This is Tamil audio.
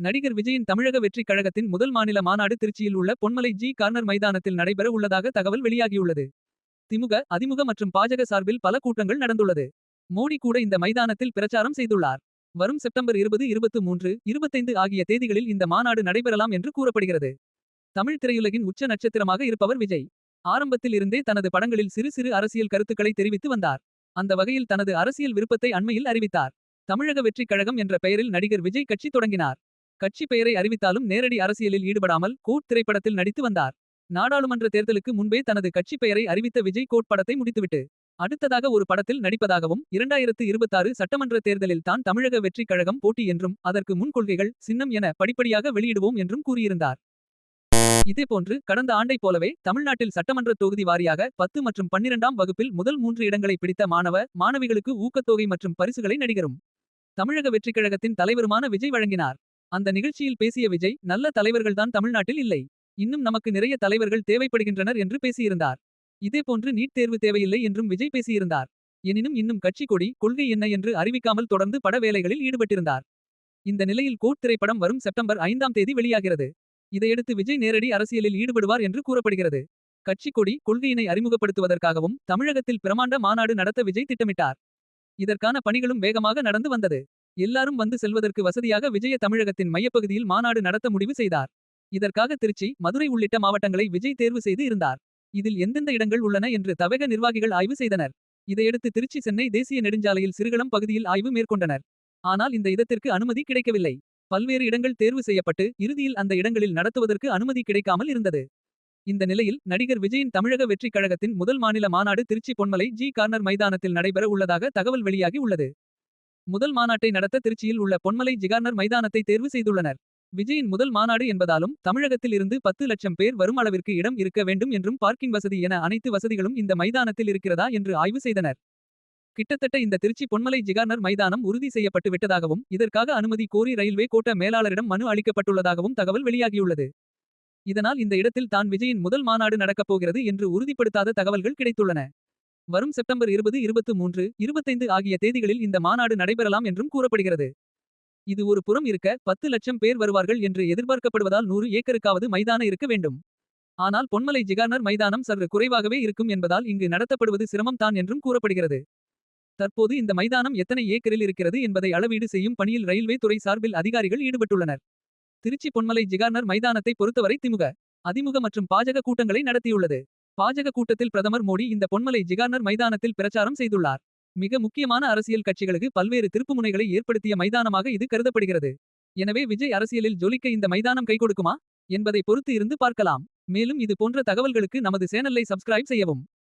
நடிகர் விஜயின் தமிழக வெற்றிக் கழகத்தின் முதல் மாநில மாநாடு திருச்சியில் உள்ள பொன்மலை ஜி கார்னர் மைதானத்தில் நடைபெற உள்ளதாக தகவல் வெளியாகியுள்ளது. திமுக, அதிமுக மற்றும் பாஜக சார்பில் பல கூட்டங்கள் நடந்துள்ளது. மோடி கூட இந்த மைதானத்தில் பிரச்சாரம் செய்துள்ளார். வரும் செப்டம்பர் 20, 23, 25 ஆகிய தேதிகளில் இந்த மாநாடு நடைபெறலாம் என்று கூறப்படுகிறது. தமிழ் திரையுலகின் உச்ச நட்சத்திரமாக இருப்பவர் விஜய். ஆரம்பத்தில் இருந்தே தனது படங்களில் சிறு சிறு அரசியல் கருத்துக்களை தெரிவித்து வந்தார். அந்த வகையில் தனது அரசியல் விருப்பத்தை அண்மையில் அறிவித்தார். தமிழக வெற்றிக் கழகம் என்ற பெயரில் நடிகர் விஜய் கட்சி தொடங்கினார். கட்சி பெயரை அறிவித்தாலும் நேரடி அரசியலில் ஈடுபடாமல் கோட் திரைப்படத்தில் நடித்து வந்தார். நாடாளுமன்ற தேர்தலுக்கு முன்பே தனது கட்சி பெயரை அறிவித்த விஜய் கோட் படத்தை முடித்துவிட்டு. அடுத்ததாக ஒரு படத்தில் நடிப்பதாகவும் 2026 சட்டமன்ற தேர்தலில் தான் தமிழக வெற்றிக் கழகம் போட்டி என்றும் அதற்கு முன் கொள்கைகள் சின்னம் என படிப்படியாக வெளியிடுவோம் என்றும் கூறியிருந்தார். இதேபோன்று கடந்த ஆண்டைப் போலவே தமிழ்நாட்டில் சட்டமன்ற தொகுதி வாரியாக 10 மற்றும் 12ஆம் வகுப்பில் முதல் மூன்று இடங்களை பிடித்த மாணவ மாணவிகளுக்கு ஊக்கத்தொகை மற்றும் பரிசுகளை நடிகரும். தமிழக வெற்றிக் கழகத்தின் தலைவருமான விஜய் வழங்கினார். அந்த நிகழ்ச்சியில் பேசிய விஜய் நல்ல தலைவர்கள்தான் தமிழ்நாட்டில் இல்லை. இன்னும் நமக்கு நிறைய தலைவர்கள் தேவைப்படுகின்றனர் என்று பேசியிருந்தார். இதேபோன்று நீட் தேர்வு தேவையில்லை என்றும் விஜய் பேசியிருந்தார். எனினும் இன்னும் கட்சி கொடி கொள்கை என்ன என்று அறிவிக்காமல் தொடர்ந்து பட வேலைகளில் ஈடுபட்டிருந்தார். இந்த நிலையில் கோட் திரைப்படம் வரும் செப்டம்பர் ஐந்தாம் தேதி வெளியாகிறது. இதையடுத்து விஜய் நேரடி அரசியலில் ஈடுபடுவார் என்று கூறப்படுகிறது. கட்சி கொடி கொள்கையினை அறிமுகப்படுத்துவதற்காகவும் தமிழகத்தில் பிரமாண்ட மாநாடு நடத்த விஜய் திட்டமிட்டார். இதற்கான பணிகளும் வேகமாக நடந்து வந்தது. எல்லாரும் வந்து செல்வதற்கு வசதியாக விஜய தமிழகத்தின் மையப்பகுதியில் மாநாடு நடத்த முடிவு செய்தார். இதற்காக திருச்சி மதுரை உள்ளிட்ட மாவட்டங்களை விஜய் தேர்வு செய்து இருந்தார். இதில் எந்தெந்த இடங்கள் உள்ளன என்று தவேக நிர்வாகிகள் ஆய்வு செய்தனர். இதையடுத்து திருச்சி சென்னை தேசிய நெடுஞ்சாலையில் சிறுகளம் பகுதியில் ஆய்வு மேற்கொண்டனர். ஆனால் இந்த இடத்திற்கு அனுமதி கிடைக்கவில்லை. பல்வேறு இடங்கள் தேர்வு செய்யப்பட்டு இறுதியில் அந்த இடங்களில் நடத்துவதற்கு அனுமதி கிடைக்காமல் இருந்தது. இந்த நிலையில் நடிகர் விஜயின் தமிழக வெற்றிக் கழகத்தின் முதல் மாநில மாநாடு திருச்சி பொன்மலை ஜி கார்னர் மைதானத்தில் நடைபெற உள்ளதாக தகவல் வெளியாகி உள்ளது. முதல் மாநாட்டை நடத்த திருச்சியில் உள்ள பொன்மலை ஜிகார்னர் மைதானத்தை தேர்வு செய்துள்ளனர். விஜயின் முதல் மாநாடு என்பதாலும் தமிழகத்தில் இருந்து 10 லட்சம் பேர் வரும் அளவிற்கு இடம் இருக்க வேண்டும் என்றும் பார்க்கிங் வசதி என அனைத்து வசதிகளும் இந்த மைதானத்தில் இருக்கிறதா என்று ஆய்வு செய்தனர். கிட்டத்தட்ட இந்த திருச்சி பொன்மலை ஜிகார்னர் மைதானம் உறுதி செய்யப்பட்டு விட்டதாகவும் இதற்காக அனுமதி கோரி ரயில்வே கோட்ட மேலாளரிடம் மனு அளிக்கப்பட்டுள்ளதாகவும் தகவல் வெளியாகியுள்ளது. இதனால் இந்த இடத்தில் தான் விஜயின் முதல் மாநாடு நடக்கப் போகிறது என்று உறுதிப்படுத்தாத தகவல்கள் கிடைத்துள்ளன. வரும் செப்டம்பர் 20, 23, 25 ஆகிய தேதிகளில் இந்த மாநாடு நடைபெறலாம் என்றும் கூறப்படுகிறது. இது ஒரு புறம் இருக்க 10 லட்சம் பேர் வருவார்கள் என்று எதிர்பார்க்கப்படுவதால் நூறு ஏக்கருக்காவது மைதான இருக்க வேண்டும். ஆனால் பொன்மலை ஜிகார்னர் மைதானம் சற்று குறைவாகவே இருக்கும் என்பதால் இங்கு நடத்தப்படுவது சிரமம் தான் என்றும் கூறப்படுகிறது. தற்போது இந்த மைதானம் எத்தனை ஏக்கரில் இருக்கிறது என்பதை அளவீடு செய்யும் பணியில் ரயில்வே துறை சார்பில் அதிகாரிகள் ஈடுபட்டுள்ளனர். திருச்சி பொன்மலை ஜிகார்னர் மைதானத்தை பொறுத்தவரை திமுக. அதிமுக மற்றும் பாஜக கூட்டங்களை நடத்தியுள்ளது. பாஜக கூட்டத்தில் பிரதமர் மோடி இந்த பொன்மலை ஜிகார்னர் மைதானத்தில் பிரச்சாரம் செய்துள்ளார். மிக முக்கியமான அரசியல் கட்சிகளுக்கு பல்வேறு திருப்புமுனைகளை ஏற்படுத்திய மைதானமாக இது கருதப்படுகிறது. எனவே விஜய் அரசியலில் ஜொலிக்க இந்த மைதானம் கை கொடுக்குமா என்பதை பொறுத்து இருந்து பார்க்கலாம். மேலும் இது போன்ற தகவல்களுக்கு நமது சேனலை சப்ஸ்கிரைப் செய்யவும்.